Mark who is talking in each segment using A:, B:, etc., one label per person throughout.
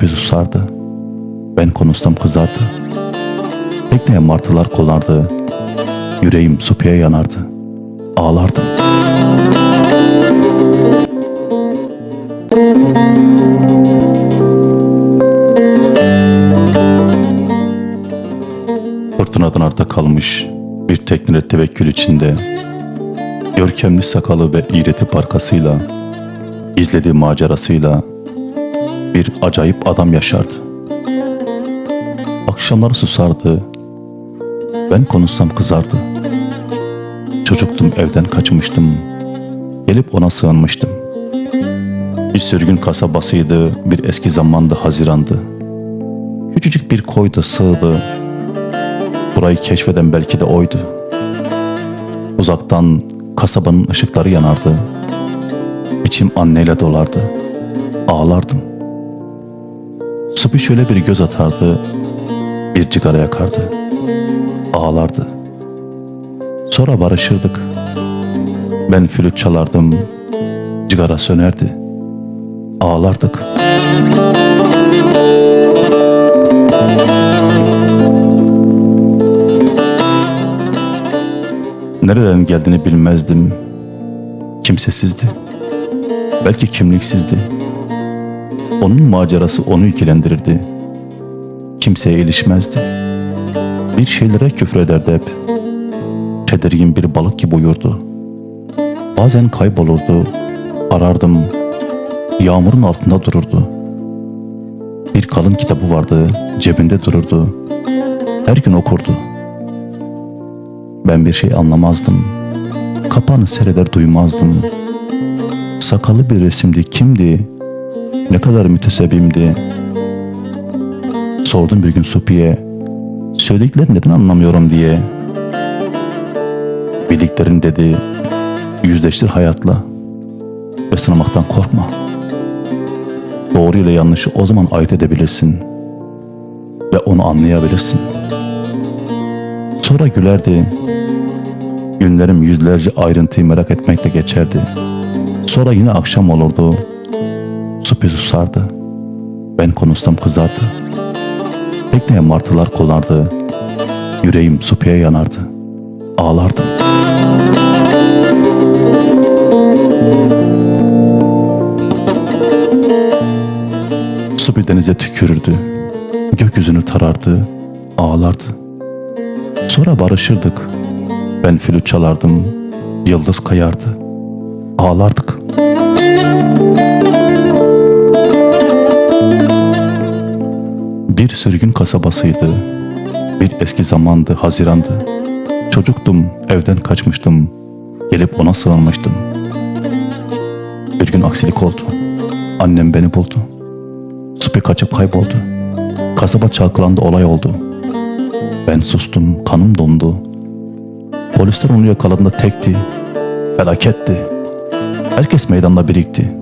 A: Su susardı. Ben konuşsam kızardı. Tekneye martılar konardı. Yüreğim supiye yanardı. Ağlardım. Fırtınadan arta kalmış bir teknede tevekkül içinde görkemli sakalı ve iğreti parkasıyla izlediği macerasıyla bir acayip adam yaşardı. Akşamları susardı. Ben konuşsam kızardı. Çocuktum evden kaçmıştım. Gelip ona sığınmıştım. Bir sürgün kasabasıydı, bir eski zamanda Haziran'dı. Küçücük bir koydu sığdı. Burayı keşfeden belki de oydu. Uzaktan kasabanın ışıkları yanardı. İçim anneyle dolardı. Ağlardım. Supi şöyle bir göz atardı. Bir cigara yakardı. Ağlardı. Sonra barışırdık. Ben flüt çalardım. Cigara sönerdi. Ağlardık. Nereden geldiğini bilmezdim. Kimsesizdi. Belki kimliksizdi. Onun macerası onu ilgilendirirdi. Kimseye ilişmezdi. Bir şeylere küfrederdi hep. Tedirgin bir balık gibi uyurdu. Bazen kaybolurdu. Arardım. Yağmurun altında dururdu. Bir kalın kitabı vardı. Cebinde dururdu. Her gün okurdu. Ben bir şey anlamazdım. Kapağını seyreder duymazdım. Sakallı bir resimdi kimdi? Ne kadar mütesebimdi. Sordum bir gün Supi'ye. Söylediklerini neden anlamıyorum diye. Bildiklerin dedi. Yüzleştir hayatla. Ve sınamaktan korkma. Doğru ile yanlışı o zaman ayırt edebilirsin. Ve onu anlayabilirsin. Sonra gülerdi. Günlerim yüzlerce ayrıntıyı merak etmekle geçerdi. Sonra yine akşam olurdu. Supi susardı. Ben konuşsam kızardı. Tekneye martılar konardı. Yüreğim Supi'ye yanardı. Ağlardım. Supi denize tükürürdü. Gökyüzünü tarardı. Ağlardı. Sonra barışırdık. Ben flüt çalardım. Yıldız kayardı. Ağlardık. Bir sürgün kasabasıydı. Bir eski zamandı, Hazirandı. Çocuktum, evden kaçmıştım. Gelip ona sığınmıştım. Bir gün aksilik oldu. Annem beni buldu. Supi kaçıp kayboldu. Kasaba çalkalandı olay oldu. Ben sustum, kanım dondu. Polisler onu yakaladığında tekti. Felaketti. Herkes meydanda birikti.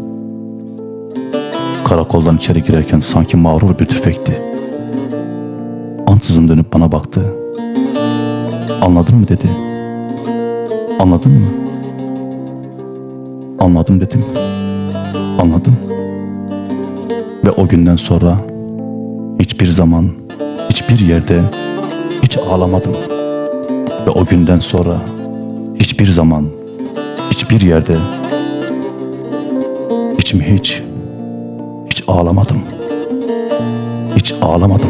A: Karakoldan içeri girerken sanki mağrur bir tüfekti. Ansızın dönüp bana baktı. Anladın mı dedi. Anladın mı? Anladım dedim. Anladım. Ve o günden sonra hiçbir zaman, hiçbir yerde hiç ağlamadım. Ve o günden sonra hiçbir zaman, hiçbir yerde hiç mi hiç, hiç ağlamadım hiç ağlamadım.